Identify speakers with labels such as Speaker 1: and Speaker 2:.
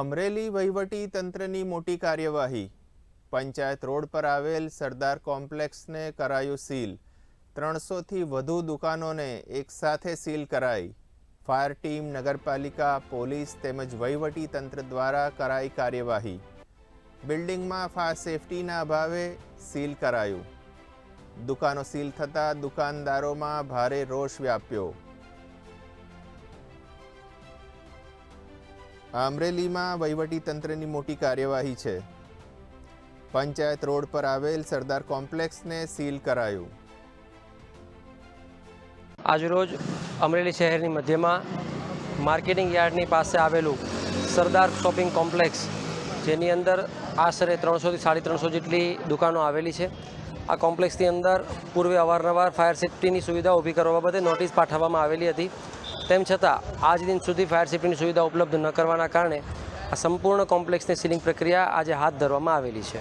Speaker 1: અમરેલી વહીવટી તંત્રની મોટી કાર્યવાહી. પંચાયત રોડ પર આવેલ સરદાર કોમ્પ્લેક્સને કરાયું સીલ. ત્રણસોથી વધુ દુકાનોને એકસાથે સીલ કરાઈ. ફાયર ટીમ, નગરપાલિકા, પોલીસ તેમજ વહીવટી તંત્ર દ્વારા કરાઈ કાર્યવાહી. બિલ્ડિંગમાં ફાયર સેફટીના અભાવે સીલ કરાયું. દુકાનો સીલ થતાં દુકાનદારોમાં ભારે રોષ વ્યાપ્યો. અમરેલીમાં વહીવટીતંત્રની મોટી કાર્યવાહી છે. પંચાયત રોડ પર આવેલ સરદાર કોમ્પ્લેક્સને સીલ કરાયું.
Speaker 2: આજરોજ અમરેલી શહેરની મધ્યમાં માર્કેટિંગ યાર્ડની પાસે આવેલું સરદાર શોપિંગ કોમ્પ્લેક્સ, જેની અંદર આશરે ત્રણસોથી સાડી ત્રણસો જેટલી દુકાનો આવેલી છે. આ કોમ્પ્લેક્સની અંદર પૂર્વે અવારનવાર ફાયર સેફ્ટીની સુવિધા ઊભી કરવા બાબતે નોટિસ પાઠવવામાં આવેલી હતી. તેમ છતાં, આજ દિન સુધી ફાયર સેફ્ટીની સુવિધા ઉપલબ્ધ ન કરવાના કારણે આ સંપૂર્ણ કોમ્પ્લેક્સની સીલિંગ પ્રક્રિયા આજે હાથ ધરવામાં આવેલી છે.